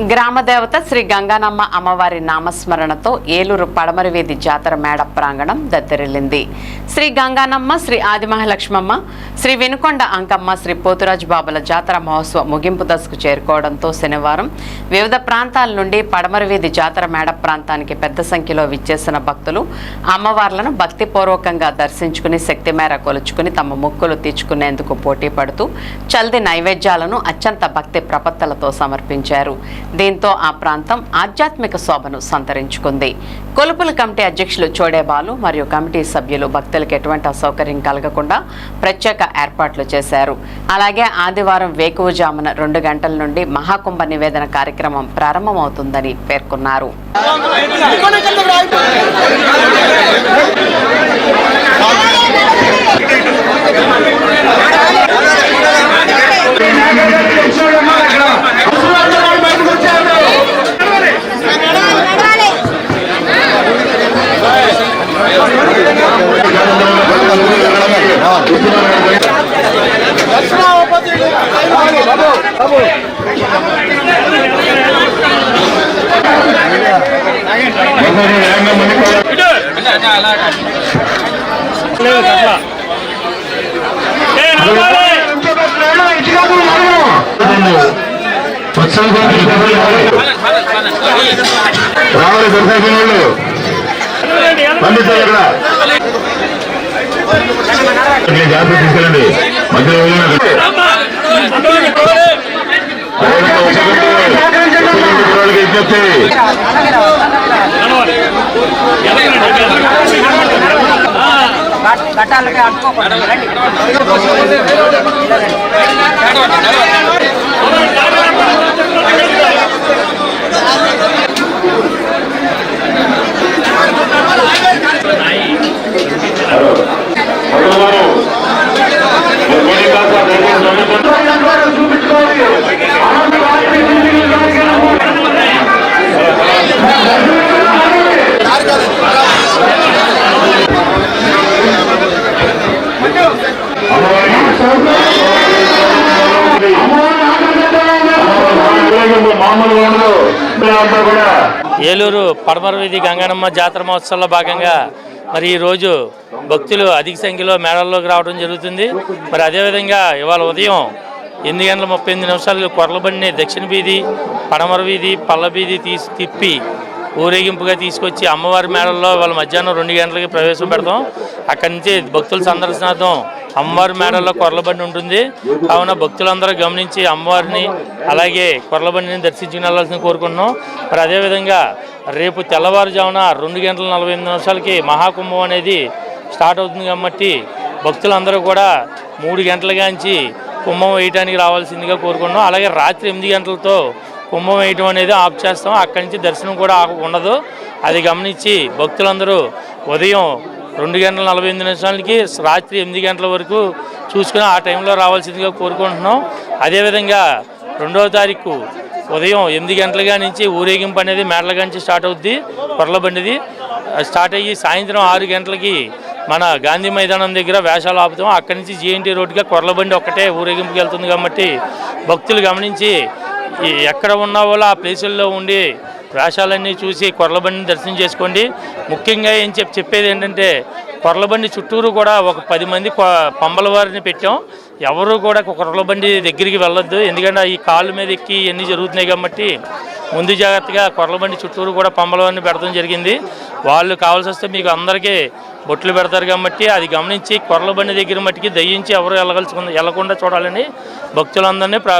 గ్రామదేవత శ్రీ గంగానమ్మ అమ్మవారి నామస్మరణతో ఏలూరు పడమరి జాతర మేడ ప్రాంగణం దద్దరిల్లింది. శ్రీ గంగానమ్మ శ్రీ ఆదిమహాలక్ష్మమ్మ శ్రీ వినుకొండ అంకమ్మ శ్రీ పోతురాజు బాబుల జాతర మహోత్సవ ముగింపు దశకు చేరుకోవడంతో శనివారం వివిధ ప్రాంతాల నుండి పడమరవీధి జాతర మేడ ప్రాంతానికి పెద్ద సంఖ్యలో విచ్చేసిన భక్తులు అమ్మవార్లను భక్తిపూర్వకంగా దర్శించుకుని శక్తి మేర కొలుచుకుని తమ మొక్కులు తీర్చుకునేందుకు పోటీ పడుతూ చల్ది నైవేద్యాలను అత్యంత భక్తి ప్రపత్తలతో సమర్పించారు. దీంతో ఆ ప్రాంతం ఆధ్యాత్మిక శోభను సంతరించుకుంది. కొలుపుల కమిటీ అధ్యక్షులు చోడేబాలు మరియు కమిటీ సభ్యులు భక్తులకు ఎటువంటి అసౌకర్యం కలగకుండా ప్రత్యేక ఏర్పాట్లు చేశారు. అలాగే ఆదివారం వేకువజామున రెండు గంటల నుండి మహాకుంభ నివేదన కార్యక్రమం ప్రారంభమవుతుందని పేర్కొన్నారు. రావాలి దొరకాల్సిన వాళ్ళు పండిస్తారు ఇక్కడ. జాగ్రత్త తీసుకెళ్ళండి. మధ్యలో వదిలినట్టు. ఏలూరు పడమర వీధి గంగనమ్మ జాతర మహోత్సవంలో భాగంగా మరి ఈరోజు భక్తులు అధిక సంఖ్యలో మేడల్లోకి రావడం జరుగుతుంది. మరి అదేవిధంగా ఇవాళ ఉదయం ఎనిమిది గంటల ముప్పై ఎనిమిది నిమిషాలకు కొరలబండిని దక్షిణ వీధి పడమర వీధి పల్ల వీధి తీసి తిప్పి ఊరేగింపుగా తీసుకొచ్చి అమ్మవారి మేడల్లో వాళ్ళ మధ్యాహ్నం రెండు గంటలకి ప్రవేశం పెడతాం. అక్కడి నుంచి భక్తుల సందర్శనార్థం అమ్మవారి మేడలో కొర్లబండి ఉంటుంది. కావున భక్తులందరూ గమనించి అమ్మవారిని అలాగే కొర్లబండిని దర్శించుకుని వెళ్ళాల్సింది కోరుకుంటున్నాం. మరి అదేవిధంగా రేపు తెల్లవారుజామున రెండు గంటల నలభై ఎనిమిది నిమిషాలకి మహాకుంభం అనేది స్టార్ట్ అవుతుంది కాబట్టి భక్తులందరూ కూడా మూడు గంటలుగాంచి కుంభం వేయడానికి రావాల్సిందిగా కోరుకుంటున్నాం. అలాగే రాత్రి ఎనిమిది గంటలతో కుంభం వేయటం అనేది ఆఫ్ చేస్తాం. అక్కడి నుంచి దర్శనం కూడా ఉండదు. అది గమనించి భక్తులందరూ ఉదయం రెండు గంటల నలభై ఎనిమిది నిమిషాలకి రాత్రి ఎనిమిది గంటల వరకు చూసుకుని ఆ టైంలో రావాల్సిందిగా కోరుకుంటున్నాం. అదేవిధంగా రెండవ తారీఖు ఉదయం ఎనిమిది గంటలుగా నుంచి ఊరేగింపు అనేది మేడల నుంచి స్టార్ట్ అవుద్ది పొరలబండిది స్టార్ట్ అయ్యి సాయంత్రం ఆరు గంటలకి మన గాంధీ మైదానం దగ్గర వేషాలు ఆపుతాం. అక్కడి నుంచి జీఎన్టీ రోడ్డుగా కొరలబండి ఒక్కటే ఊరేగింపుకి వెళ్తుంది కాబట్టి భక్తులు గమనించి ఎక్కడ ఉన్న వాళ్ళు ఆ ప్లేసుల్లో ఉండి వేషాలన్నీ చూసి కొర్లబండిని దర్శనం చేసుకోండి. ముఖ్యంగా ఏం చెప్పి చెప్పేది ఏంటంటే కొర్లబండి చుట్టూరు కూడా ఒక పది మంది పంబల వారిని పెట్టాం. ఎవరు కూడా కొర్లబండి దగ్గరికి వెళ్ళొద్దు. ఎందుకంటే ఈ కాళ్ళ మీద ఎక్కి ఇవన్నీ జరుగుతున్నాయి కాబట్టి ముందు జాగ్రత్తగా కొర్లబండి చుట్టూరు కూడా పంబల వారిని పెడతాం జరిగింది. వాళ్ళు కావాల్సి వస్తే మీకు అందరికీ బొట్లు పెడతారు కాబట్టి అది గమనించి కొర్లబండి దగ్గర మట్టికి దయ్యించి ఎవరు వెళ్ళగలుచుకుంది వెళ్ళకుండా చూడాలని భక్తులందరినీ ప్రా